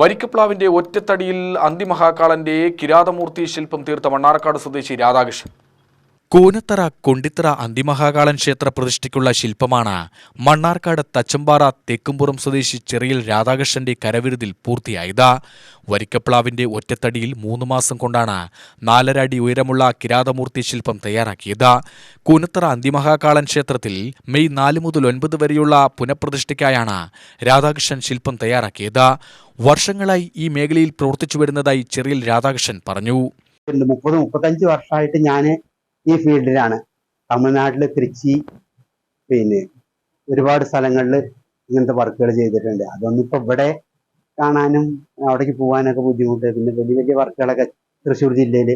വരിക്കപ്ലാവിന്റെ ഒറ്റത്തടിയിൽ അന്തിമഹാകാളന്റെ കിരാതമൂർത്തി ശില്പം തീർത്ത മണ്ണാർക്കാട് സ്വദേശി രാധാകൃഷ്ണൻ. കൂനത്തറ കൊണ്ടിത്തറ അന്തിമഹാകാളൻ ക്ഷേത്ര പ്രതിഷ്ഠയ്ക്കുള്ള ശില്പമാണ്. മണ്ണാർക്കാട് തച്ചമ്പാറ തെക്കുംപുറം സ്വദേശി ചെറിയിൽ രാധാകൃഷ്ണന്റെ കരവിരുതിൽ പൂർത്തിയായത്. വരിക്കപ്ലാവിന്റെ ഒറ്റത്തടിയിൽ മൂന്ന് മാസം കൊണ്ടാണ് നാലര അടി ഉയരമുള്ള കിരാതമൂർത്തി ശില്പം തയ്യാറാക്കിയത്. കൂനത്തറ അന്തിമഹാകാളൻ ക്ഷേത്രത്തിൽ മെയ് നാല് മുതൽ ഒൻപത് വരെയുള്ള പുനഃപ്രതിഷ്ഠയ്ക്കായാണ് രാധാകൃഷ്ണൻ ശില്പം തയ്യാറാക്കിയത്. വർഷങ്ങളായി ഈ മേഖലയിൽ പ്രവർത്തിച്ചു വരുന്നതായി ചെറിയിൽ രാധാകൃഷ്ണൻ പറഞ്ഞു. മുപ്പത് മുപ്പത്തഞ്ച് വർഷമായിട്ട് ഞാൻ ഈ ഫീൽഡിലാണ്. തമിഴ്നാട്ടിൽ തിരുച്ചി പിന്നെ ഒരുപാട് സ്ഥലങ്ങളിൽ ഇങ്ങനത്തെ വർക്കുകൾ ചെയ്തിട്ടുണ്ട്. അതൊന്നും ഇപ്പൊ ഇവിടെ കാണാനും അവിടേക്ക് പോകാനൊക്കെ ബുദ്ധിമുട്ട്. പിന്നെ വലിയ വലിയ വർക്കുകളൊക്കെ തൃശ്ശൂർ ജില്ലയിൽ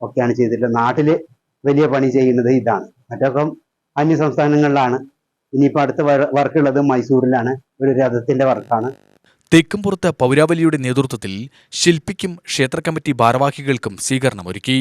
ഒക്കെയാണ് ചെയ്തിട്ടുള്ളത്. നാട്ടിൽ വലിയ പണി ചെയ്യുന്നത് ഇതാണ്. മറ്റൊക്കെ അന്യ സംസ്ഥാനങ്ങളിലാണ്. ഇനിയിപ്പോൾ അടുത്ത വർക്ക് വർക്കുള്ളത് മൈസൂരിലാണ്. ഒരു രഥത്തിന്റെ വർക്കാണ്. തെക്കുംപുറത്ത് പൗരാവലിയുടെ നേതൃത്വത്തിൽ ശില്പിക്കും ക്ഷേത്ര കമ്മിറ്റി ഭാരവാഹികൾക്കും സ്വീകരണമൊരുക്കി.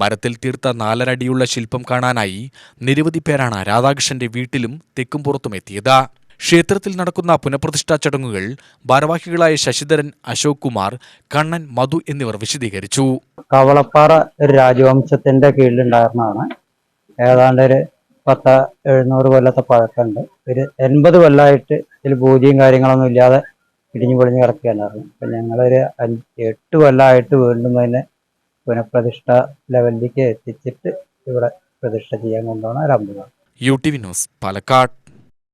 മരത്തിൽ തീർത്ത നാലരടിയുള്ള ശില്പം കാണാനായി നിരവധി പേരാണ് രാധാകൃഷ്ണന്റെ വീട്ടിലും തെക്കുംപുറത്തും എത്തിയത്. ക്ഷേത്രത്തിൽ നടക്കുന്ന പുനഃപ്രതിഷ്ഠാ ചടങ്ങുകൾ ഭാരവാഹികളായ ശശിധരൻ അശോക് കുമാർ കണ്ണൻ മധു എന്നിവർ വിശദീകരിച്ചു. കവളപ്പാറ ഒരു രാജവംശത്തിന്റെ കീഴിലുണ്ടായിരുന്നതാണ്. ഏതാണ്ട് ഒരു പത്ത് എഴുന്നൂറ് കൊല്ലത്തെ പഴക്കമുണ്ട്. ഒരു എൺപത് കൊല്ലമായിട്ട് ഇതിൽ പൂജയും കാര്യങ്ങളൊന്നും ഇല്ലാതെ ഇടിഞ്ഞു പൊളിഞ്ഞ് കിടക്കുകയായിരുന്നു. അപ്പം ഞങ്ങളൊരു അഞ്ച് എട്ട് കൊല്ലമായിട്ട് വീണ്ടും അതിനെ പുനഃപ്രതിഷ്ഠ ലെവലിലേക്ക് എത്തിച്ചിട്ട് ഇവിടെ പ്രതിഷ്ഠ ചെയ്യാൻ കൊണ്ടുപോകണം ഒരു U T V news Palakkad.